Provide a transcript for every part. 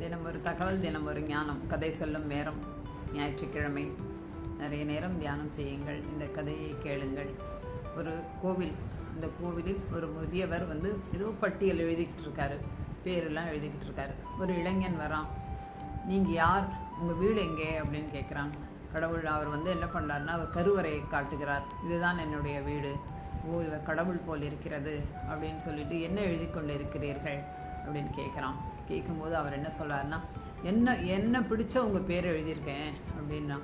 தினம் ஒரு தகவல் தினம் ஒரு ஞானம். கதை சொல்லும் நேரம் ஞாயிற்றுக்கிழமை. நிறைய நேரம் தியானம் செய்யுங்கள். இந்த கதையை கேளுங்கள். ஒரு கோவில் அந்த கோவிலில் ஒரு முதியவர் வந்து ஏதோ பட்டியல் எழுதிக்கிட்டு இருக்காரு. பேரெல்லாம் எழுதிக்கிட்டு இருக்காரு. ஒரு இளைஞன் வரான். நீங்கள் யார்? உங்கள் வீடு எங்கே? அப்படின்னு கேட்குறாங்க கடவுள் அவர் வந்து என்ன பண்ணார்னா அவர் கருவறையை காட்டுகிறார். இதுதான் என்னுடைய வீடு. ஓ இவர் கடவுள் போல் இருக்கிறது அப்படின்னு சொல்லிட்டு என்ன எழுதி கொண்டு இருக்கிறீர்கள் அப்படின்னு கேட்குறான். கேட்கும்போது அவர் என்ன சொல்கிறாருன்னா என்ன என்ன பிடிச்ச உங்கள் பேர் எழுதியிருக்கேன் அப்படின்னா.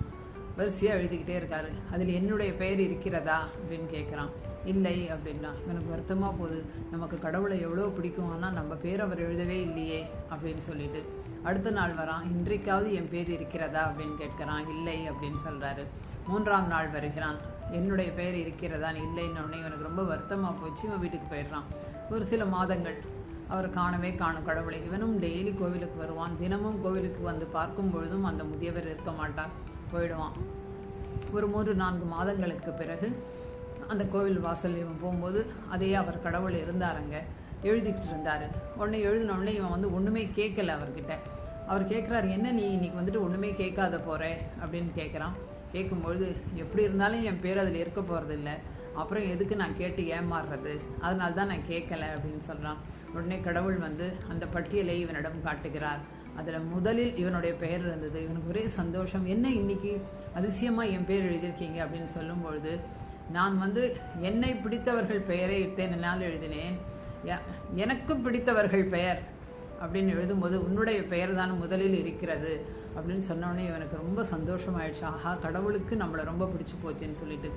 வரிசையாக எழுதிக்கிட்டே இருக்காரு. அதில் என்னுடைய பெயர் இருக்கிறதா? அப்படின்னு கேட்குறான். இல்லை அப்படின்னா. எனக்கு வருத்தமாக போகுது. நமக்கு கடவுளை எவ்வளோ பிடிக்கும். ஆனால் நம்ம பேர் அவர் எழுதவே இல்லையே அப்படின்னு சொல்லிட்டு. அடுத்த நாள் வரான். இன்றைக்காவது என் பேர் இருக்கிறதா? அப்படின்னு கேட்குறான். இல்லை அப்படின்னு சொல்கிறாரு மூன்றாம் நாள் வருகிறான். என்னுடைய பெயர் இருக்கிறதான்னு இல்லைன்னொடனே இவனுக்கு ரொம்ப வருத்தமாக போச்சு. இவன் வீட்டுக்கு போயிடுறான். ஒரு சில மாதங்கள். அவர் காணவே காணும் கடவுளை. இவனும் டெய்லி கோவிலுக்கு வருவான். தினமும் கோவிலுக்கு வந்து பார்க்கும் பொழுதும் அந்த முதியவர் இருக்க மாட்டார். போயிடுவான். ஒரு மூன்று நான்கு மாதங்களுக்கு பிறகு அந்த கோவில் வாசல் இவன் போகும்போது அதே அவர் கடவுள் இருந்தாருங்க. எழுதிக்கிட்டு இருந்தார். உடனே எழுதினோடனே இவன் வந்து ஒன்றுமே கேட்கல அவர்கிட்ட. அவர் கேட்குறாரு என்ன நீ இன்னைக்கு வந்துட்டு ஒன்றுமே கேட்காத போகிற அப்படின்னு கேட்குறான். கேட்கும்பொழுது எப்படி இருந்தாலும் என் பேர் அதில் இருக்க போகிறதில்ல அப்புறம் எதுக்கு நான் கேட்டு ஏமாறுறது? அதனால தான் நான் கேட்கல அப்படின்னு சொல்கிறான் உடனே கடவுள் வந்து அந்த பட்டியலை இவனிடம் காட்டுகிறார். அதில் முதலில் இவனுடைய பெயர் இருந்தது. இவனுக்கு ஒரே சந்தோஷம் என்ன இன்னைக்கு அதிசயமாக என் பேர் எழுதியிருக்கீங்க? அப்படின்னு சொல்லும்பொழுது நான் வந்து என்னை பிடித்தவர்கள் பெயரை இத்தனை எழுதினேன். எனக்கு பிடித்தவர்கள் பெயர். அப்படின்னு எழுதும்போது உன்னுடைய பெயர் தான் முதலில் இருக்கிறது. அப்படின்னு சொன்னோடனே இவனுக்கு ரொம்ப சந்தோஷமாயிடுச்சு. ஆஹா கடவுளுக்கு நம்மளை ரொம்ப பிடிச்சி போச்சுன்னு சொல்லிட்டு.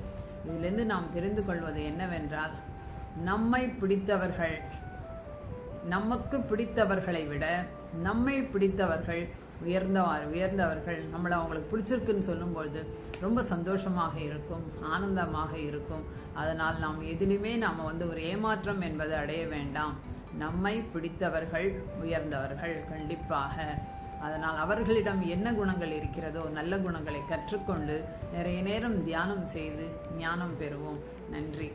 இதிலிருந்து நாம் தெரிந்து கொள்வது என்னவென்றால் நம்மை பிடித்தவர்கள் நமக்கு பிடித்தவர்களை விட நம்மை பிடித்தவர்கள் உயர்ந்த உயர்ந்தவர்கள் நம்மளை அவங்களுக்கு பிடிச்சிருக்குன்னு சொல்லும்பொழுது ரொம்ப சந்தோஷமாக இருக்கும் ஆனந்தமாக இருக்கும். அதனால் நாம் எதிலுமே நாம் வந்து ஒரு ஏமாற்றம் என்பது அடைய வேண்டாம். நம்மை பிடித்தவர்கள் உயர்ந்தவர்கள் கண்டிப்பாக. அதனால் அவர்களிடம் என்ன குணங்கள் இருக்கிறதோ நல்ல குணங்களை கற்றுக்கொண்டு நிறைய நேரம் தியானம் செய்து ஞானம் பெறுவோம். நன்றி.